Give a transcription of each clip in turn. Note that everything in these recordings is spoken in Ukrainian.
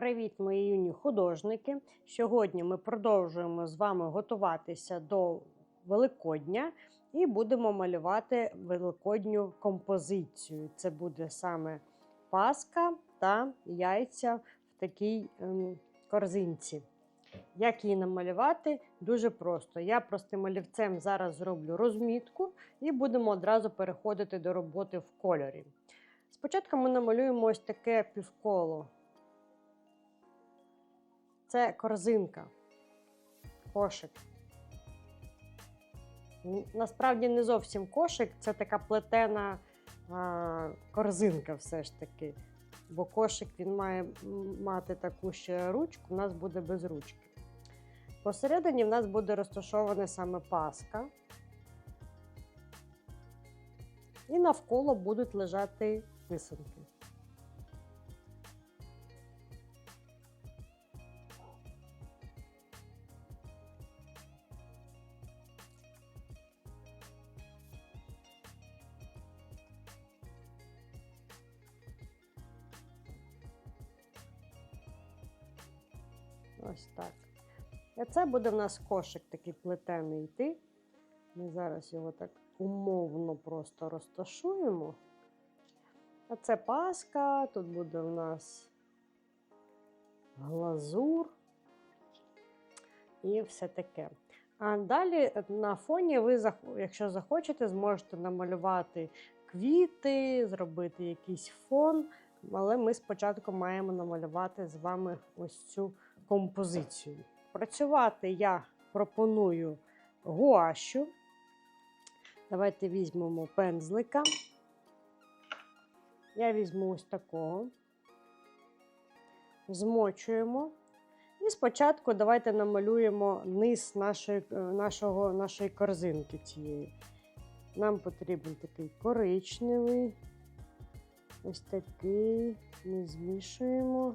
Привіт, мої юні художники! Сьогодні ми продовжуємо з вами готуватися до Великодня і будемо малювати великодню композицію. Це буде саме паска та яйця в такій ем, корзинці. Як її намалювати? Дуже просто. Я простим олівцем зараз зроблю розмітку і будемо одразу переходити до роботи в кольорі. Спочатку ми намалюємо ось таке півколо. Це корзинка, кошик. Насправді не зовсім кошик, це така плетена а, корзинка все ж таки. Бо кошик він має мати таку ще ручку, у нас буде без ручки. Посередині в нас буде розташована саме паска. І навколо будуть лежати писанки. Це буде в нас кошик такий плетений йти. Ми зараз його так умовно просто розташуємо. А це паска, тут буде в нас глазур і все таке. А далі на фоні ви, якщо захочете, зможете намалювати квіти, зробити якийсь фон. Але ми спочатку маємо намалювати з вами ось цю композицію. Працювати я пропоную гуащу. Давайте візьмемо пензлика. Я візьму ось такого. Змочуємо. І спочатку давайте намалюємо низ нашої, е, нашого, нашої корзинки цієї. Нам потрібен такий коричневий. Ось такий. Ми змішуємо.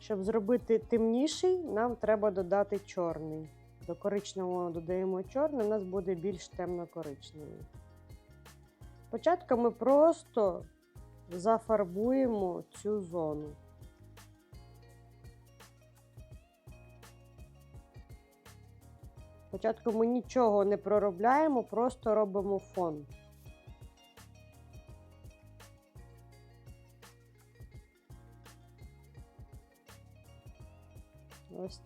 Щоб зробити темніший, нам треба додати чорний. До коричневого додаємо чорний, у нас буде більш темно-коричневий. Спочатку ми просто зафарбуємо цю зону. Спочатку ми нічого не проробляємо, просто робимо фон. Ось.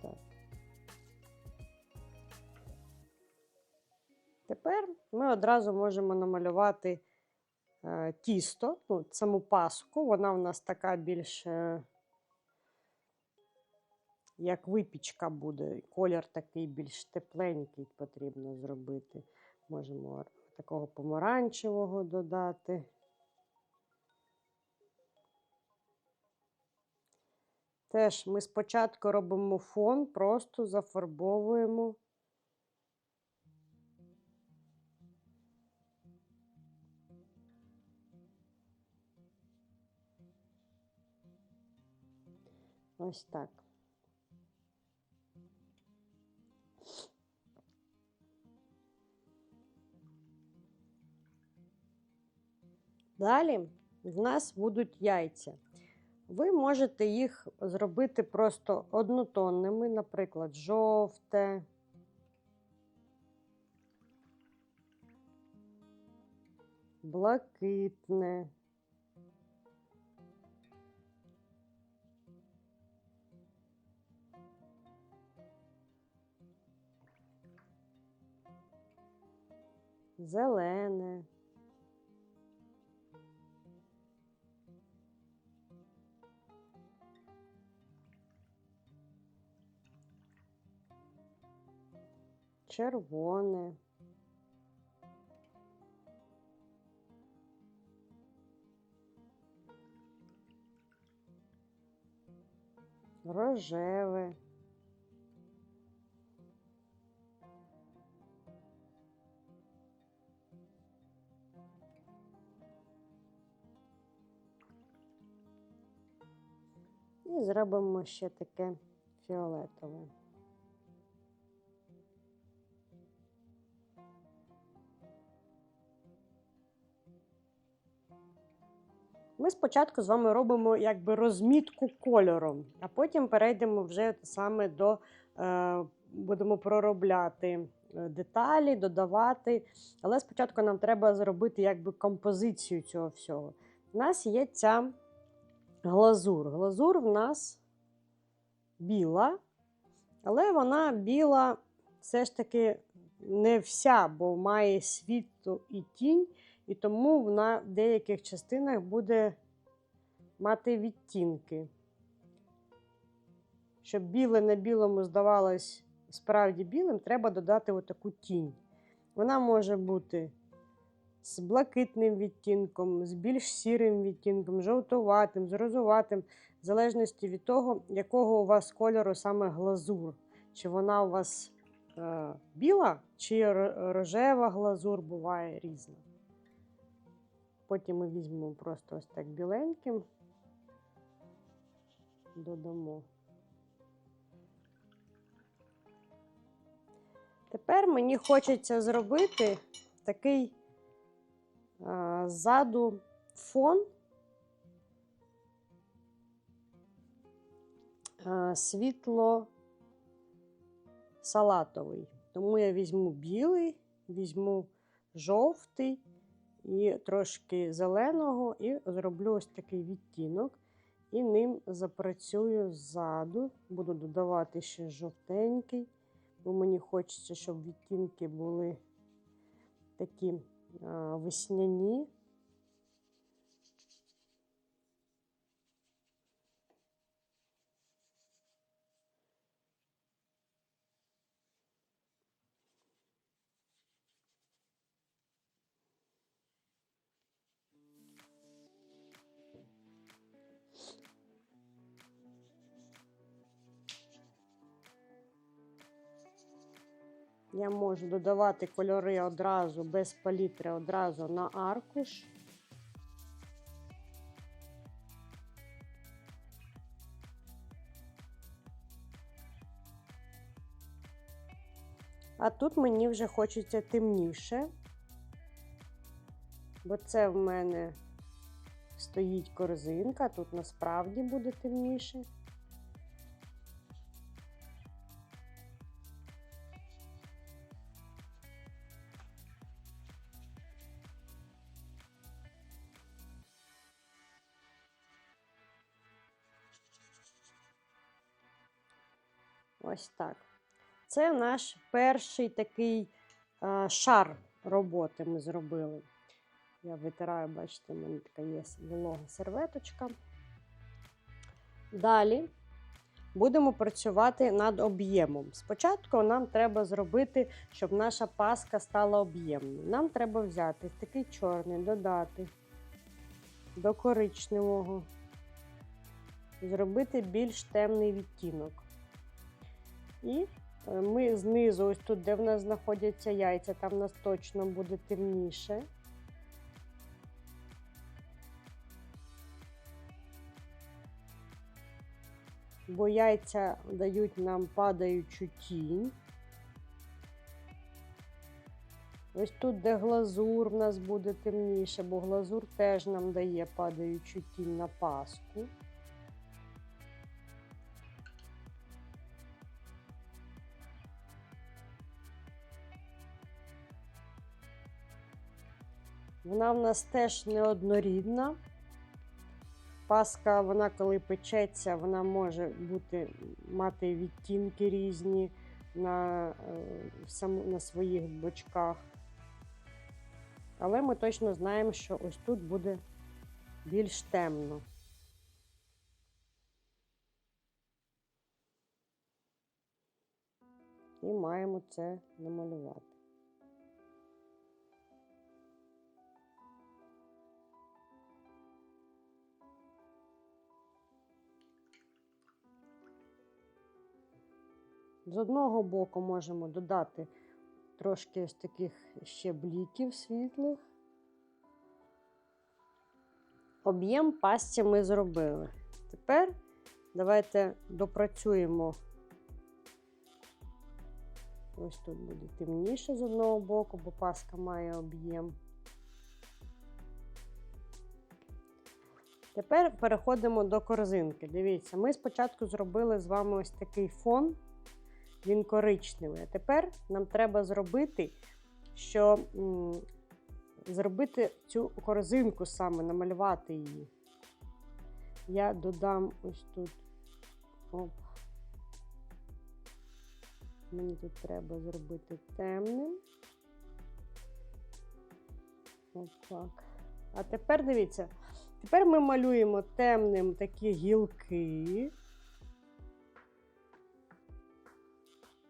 Тепер ми одразу можемо намалювати е, тісто, ну, саму паску. Вона в нас така більш е, як випічка буде. Колір такий більш тепленький потрібно зробити. Можемо такого помаранчевого додати. Теж ми спочатку робимо фон, просто зафарбовуємо. Ось так. Далі в нас будуть яйця. Ви можете їх зробити просто однотонними, наприклад, жовте. Блакитне. Зелене. Червоне. Рожеве. І зробимо ще таке фіолетове. Ми спочатку з вами робимо якби розмітку кольором, а потім перейдемо вже саме до е, будемо проробляти е, деталі, додавати. Але спочатку нам треба зробити якби композицію цього всього. У нас є ця глазур. Глазур в нас біла, але вона біла все ж таки не вся, бо має світло і тінь, і тому вона в деяких частинах буде мати відтінки. Щоб біле на білому здавалось справді білим, треба додати отаку тінь. Вона може бути з блакитним відтінком, з більш сірим відтінком, жовтуватим, з розуватим, в залежності від того, якого у вас кольору саме глазур. Чи вона у вас е, біла, чи рожева глазур буває різна. Потім ми візьмемо просто ось так біленьким, додамо. Тепер мені хочеться зробити такий ззаду фон світло салатовий. Тому я візьму білий, візьму жовтий і трошки зеленого, і зроблю ось такий відтінок. І ним запрацюю ззаду. Буду додавати ще жовтенький, бо мені хочеться, щоб відтінки були такі весняні. Я можу додавати кольори одразу без палітри, одразу на аркуш. А тут мені вже хочеться темніше, бо це в мене стоїть корзинка, тут насправді буде темніше. Ось так. Це наш перший такий а, шар роботи ми зробили. Я витираю, бачите, в мене така є волога серветочка. Далі будемо працювати над об'ємом. Спочатку нам треба зробити, щоб наша паска стала об'ємною. Нам треба взяти такий чорний, додати до коричневого, зробити більш темний відтінок. І е, ми знизу, ось тут, де в нас знаходяться яйця, там в нас точно буде темніше. Бо яйця дають нам падаючу тінь. Ось тут, де глазур, в нас буде темніше, бо глазур теж нам дає падаючу тінь на паску. Вона в нас теж неоднорідна. Паска, вона коли печеться, вона може бути, мати відтінки різні на, е, на своїх бочках. Але ми точно знаємо, що ось тут буде більш темно. І маємо це намалювати. З одного боку можемо додати трошки ось таких ще бліків світлих. Об'єм пасті ми зробили. Тепер давайте допрацюємо. Ось тут буде темніше з одного боку, бо паска має об'єм. Тепер переходимо до корзинки. Дивіться, ми спочатку зробили з вами ось такий фон, він коричневий. А тепер нам треба зробити, що зробити цю корзинку саме, намалювати її. Я додам ось тут. Оп. Мені тут треба зробити темним. Ось так. А тепер дивіться, тепер ми малюємо темним такі гілки.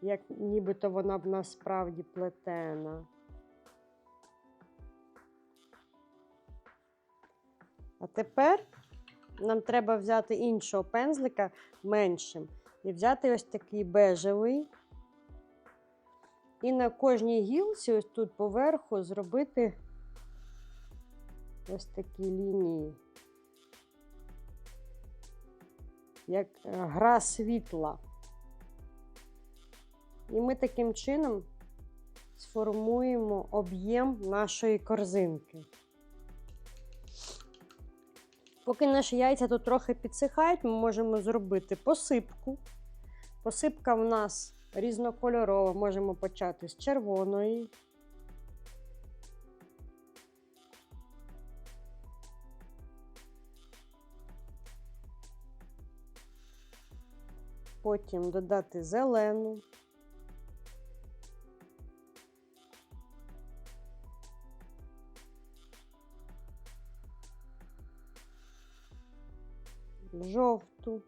Як нібито вона б насправді плетена. А тепер нам треба взяти іншого пензлика меншим і взяти ось такий бежевий. І на кожній гілці, ось тут поверху, зробити ось такі лінії, як е, гра світла. І ми таким чином сформуємо об'єм нашої корзинки. Поки наші яйця тут трохи підсихають, ми можемо зробити посипку. Посипка в нас різнокольорова, можемо почати з червоної. Потім додати зелену. Жовту.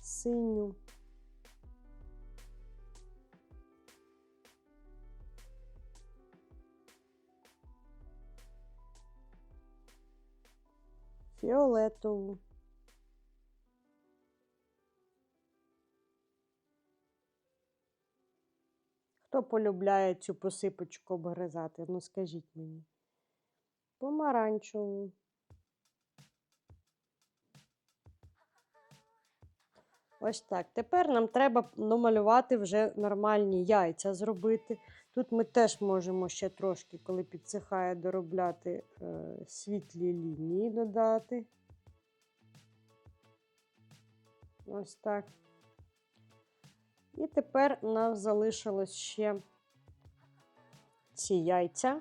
Синю. Фіолетову. Хто полюбляє цю посипочку обгризати? Ну, скажіть мені. Помаранчеву. Ось так. Тепер нам треба намалювати вже нормальні яйця зробити. Тут ми теж можемо ще трошки, коли підсихає, доробляти е, світлі лінії додати. Ось так. І тепер у нас залишилось ще ці яйця.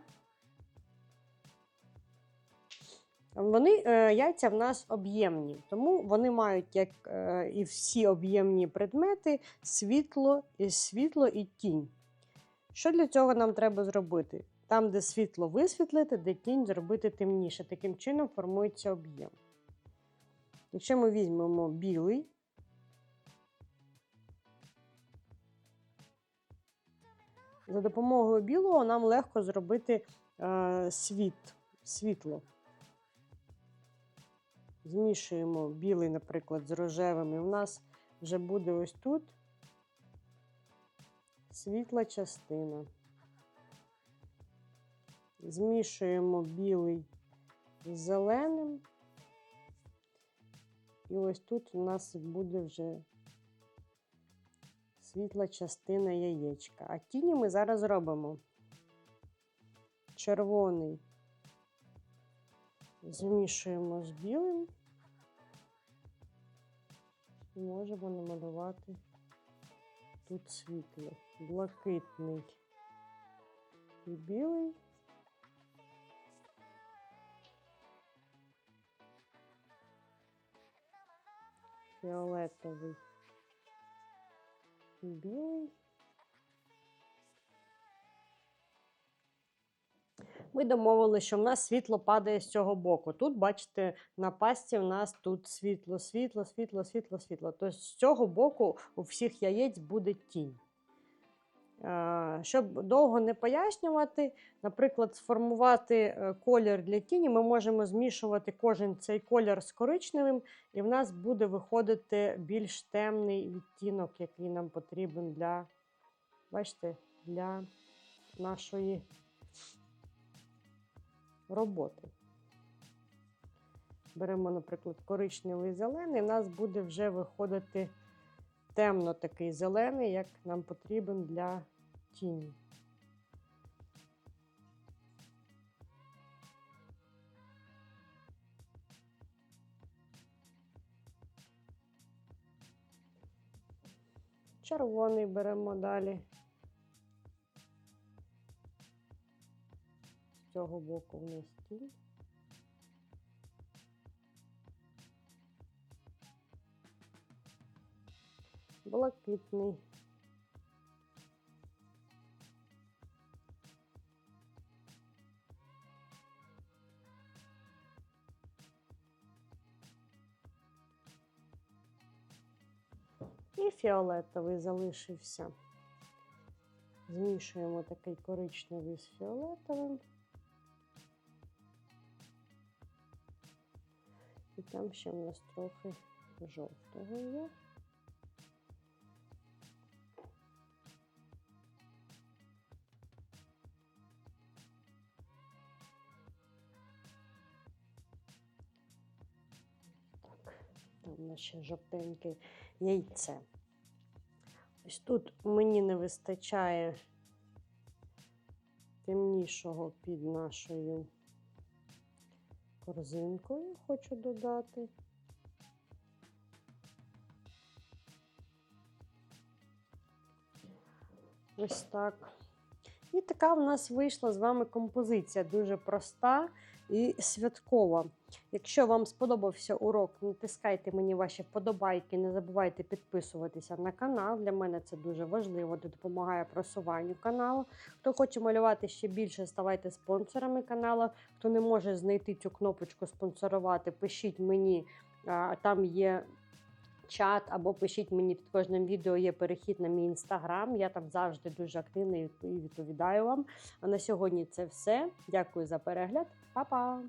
Вони, е, яйця в нас об'ємні, тому вони мають, як е, і всі об'ємні предмети, світло і світло і тінь. Що для цього нам треба зробити? Там, де світло висвітлити, де тінь зробити темніше. Таким чином формується об'єм. Якщо ми візьмемо білий, за допомогою білого нам легко зробити е, світ, світло. Змішуємо білий, наприклад, з рожевим, і у нас вже буде ось тут світла частина. Змішуємо білий з зеленим. І ось тут у нас буде вже світла частина яєчка. А тіні ми зараз робимо червоний змішуємо з білим і можемо намалювати тут світло, блакитний і білий. Фіолетовий білий. Ми домовилися, що в нас світло падає з цього боку. Тут, бачите, на пасті в нас тут світло, світло, світло, світло, світло. Тобто з цього боку у всіх яєць буде тінь. Е, Щоб довго не пояснювати, наприклад, сформувати е, колір для тіні, ми можемо змішувати кожен цей колір з коричневим, і в нас буде виходити більш темний відтінок, який нам потрібен для, бачите, для нашої роботи. Беремо, наприклад, коричневий зелений, у нас буде вже виходити темно такий зелений, як нам потрібен для тіні. Червоний беремо далі. З цього боку в нас тінь. Блакитний. І фіолетовий залишився. Змішуємо такий коричневий з фіолетовим. І там ще в нас трохи жовтого є. Так, там у ще жовтеньке яйце. Ось тут мені не вистачає темнішого під нашою корзинкою, хочу додати. Ось так. І така в нас вийшла з вами композиція, дуже проста і святкова. Якщо вам сподобався урок, натискайте мені ваші вподобайки. Не забувайте підписуватися на канал. Для мене це дуже важливо, це допомагає просуванню каналу. Хто хоче малювати ще більше, ставайте спонсорами каналу. Хто не може знайти цю кнопочку спонсорувати, пишіть мені, там є. Чат або пишіть мені під кожним відео є перехід на мій інстаграм. Я там завжди дуже активна і відповідаю вам. А на сьогодні це все. Дякую за перегляд. Па-па!